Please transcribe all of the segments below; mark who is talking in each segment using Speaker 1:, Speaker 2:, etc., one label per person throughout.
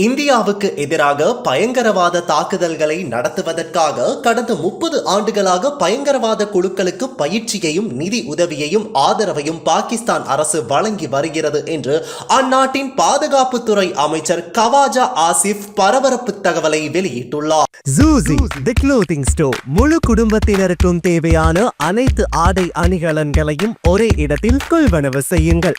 Speaker 1: இந்தியாவுக்கு எதிராக பயங்கரவாத தாக்குதல்களை நடத்துவதற்காக கடந்த முப்பது ஆண்டுகளாக பயங்கரவாத குழுக்களுக்கு பயிற்சியையும் நிதி உதவியையும் ஆதரவையும் பாகிஸ்தான் அரசு வழங்கி வருகிறது என்று அந்நாட்டின் பாதுகாப்புத்துறை அமைச்சர் கவாஜா ஆசிப் பரபரப்பு தகவலை வெளியிட்டுள்ளார்.
Speaker 2: ஜூசி தி க்ளோத்திங் ஸ்டோர் முழு குடும்பத்தினருக்கும் தேவையான அனைத்து ஆடை அணிகலன்களையும் ஒரே இடத்தில் கொள்வனவு செய்யுங்கள்.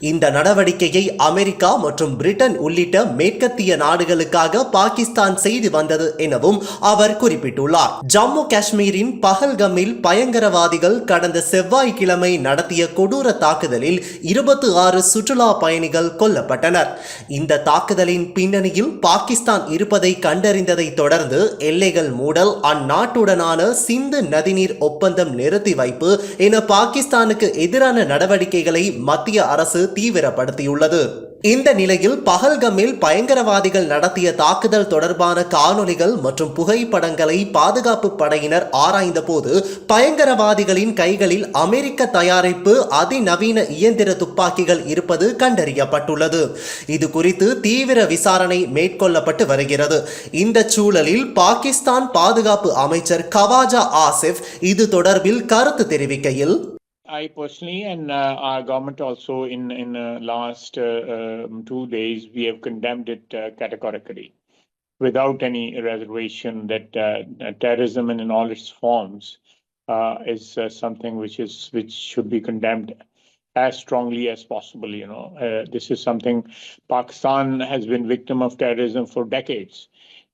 Speaker 1: இந்த நடவடிக்கையை அமெரிக்கா மற்றும் பிரிட்டன் உள்ளிட்ட மேற்கத்திய நாடுகளுக்காக பாகிஸ்தான் செய்து வந்தது எனவும் அவர் குறிப்பிட்டுள்ளார். ஜம்மு காஷ்மீரின் பகல்கமில் பயங்கரவாதிகள் கடந்த செவ்வாய்க்கிழமை நடத்திய கொடூர தாக்குதலில் இருபத்தி ஆறு சுற்றுலா பயணிகள் கொல்லப்பட்டனர். இந்த தாக்குதலின் பின்னணியில் பாகிஸ்தான் இருப்பதை கண்டறிந்ததை தொடர்ந்து எல்லைகள் மூடல் அந்நாட்டுடனான சிந்து நதிநீர் ஒப்பந்தம் நிறுத்தி வைப்பு என பாகிஸ்தானுக்கு எதிரான நடவடிக்கைகளை மத்திய அரசு தீவிரப்படுத்தியுள்ளது. இந்த நிலையில் பகல்கமில் பயங்கரவாதிகள் நடத்திய தாக்குதல் தொடர்பான காணொலிகள் மற்றும் புகைப்படங்களை பாதுகாப்பு படையினர் ஆராய்ந்தபோது பயங்கரவாதிகளின் கைகளில் அமெரிக்க தயாரிப்பு அதிநவீன இயந்திர துப்பாக்கிகள் இருப்பது கண்டறியப்பட்டுள்ளது. இது குறித்து தீவிர விசாரணை மேற்கொள்ளப்பட்டு வருகிறது. இந்த சூழலில் பாகிஸ்தான் பாதுகாப்பு அமைச்சர் கவாஜா ஆசிப் இது தொடர்பில் கருத்து தெரிவிக்கையில்
Speaker 3: I personally and uh, our government also in in uh, last uh, um, two days we have condemned it uh, categorically, without any reservation that uh, terrorism in all its forms uh, is something which is which should be condemned as strongly as possible. You know, this is something Pakistan has been victim of terrorism for decades,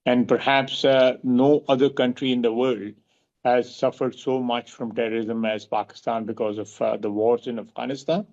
Speaker 3: and perhaps no other country in the world has suffered so much from terrorism as Pakistan because of uh, the wars in Afghanistan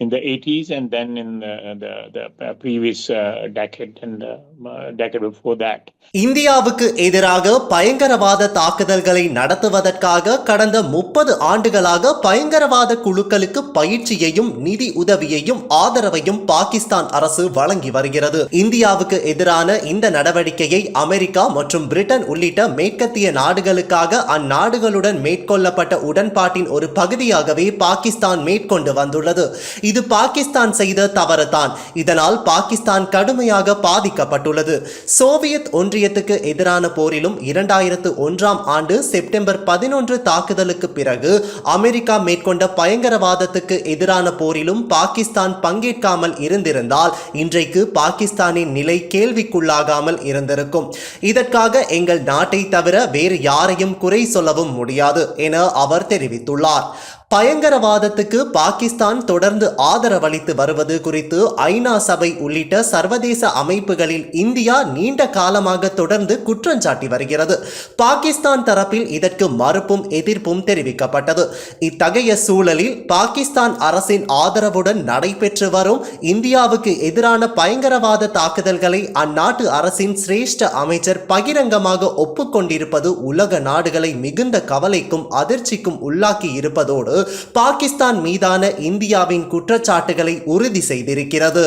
Speaker 3: in the 80s and then in the, the, the previous uh, decade and the uh, decade before that.
Speaker 1: இந்தியாவுக்கு எதிராக பயங்கரவாத தாக்குதல்களை நடத்துவதற்காக கடந்த முப்பது ஆண்டுகளாக பயங்கரவாத குழுக்களுக்கு பயிற்சியையும் நிதி உதவியையும் ஆதரவையும் பாகிஸ்தான் அரசு வழங்கி வருகிறது இந்தியாவுக்கு எதிரான இந்த நடவடிக்கையை அமெரிக்கா மற்றும் பிரிட்டன் உள்ளிட்ட மேற்கத்திய நாடுகளுக்காக அந்நாடுகளுடன் மேற்கொள்ளப்பட்ட உடன்பாட்டின் ஒரு பகுதியாகவே பாகிஸ்தான் மேற்கொண்டு வந்துள்ளது இது பாகிஸ்தான் செய்த தவறுதான். இதனால் பாகிஸ்தான் கடுமையாக பாதிக்கப்பட்டுள்ளது. சோவியத் ஒன்றியத்துக்கு எதிரான போரிலும் இரண்டாயிரத்து ஒன்றாம் ஆண்டு செப்டம்பர் பதினொன்று தாக்குதலுக்கு பிறகு அமெரிக்கா மேற்கொண்ட பயங்கரவாதத்துக்கு எதிரான போரிலும் பாகிஸ்தான் பங்கேற்காமல் இருந்திருந்தால் இன்றைக்கு பாகிஸ்தானின் நிலை கேள்விக்குள்ளாகாமல் இருந்திருக்கும். இதற்காக எங்கள் நாட்டை தவிர வேறு யாரையும் குறை சொல்லவும் முடியாது என அவர் தெரிவித்துள்ளார். பயங்கரவாதத்துக்கு பாகிஸ்தான் தொடர்ந்து ஆதரவளித்து வருவது குறித்து ஐநா சபை உள்ளிட்ட சர்வதேச அமைப்புகளில் இந்தியா நீண்ட காலமாக தொடர்ந்து குற்றஞ்சாட்டி வருகிறது. பாகிஸ்தான் தரப்பில் இதற்கு மறுப்பும் எதிர்ப்பும் தெரிவிக்கப்பட்டது. இத்தகைய சூழலில் பாகிஸ்தான் அரசின் ஆதரவுடன் நடைபெற்று வரும் இந்தியாவுக்கு எதிரான பயங்கரவாத தாக்குதல்களை அந்நாட்டு அரசின் சிரேஷ்ட அமைச்சர் பகிரங்கமாக ஒப்புக்கொண்டிருப்பது உலக நாடுகளை மிகுந்த கவலைக்கும் அதிர்ச்சிக்கும் உள்ளாக்கி இருப்பதோடு பாகிஸ்தான் மீதான இந்தியாவின் குற்றச்சாட்டுகளை உறுதி செய்திருக்கிறது.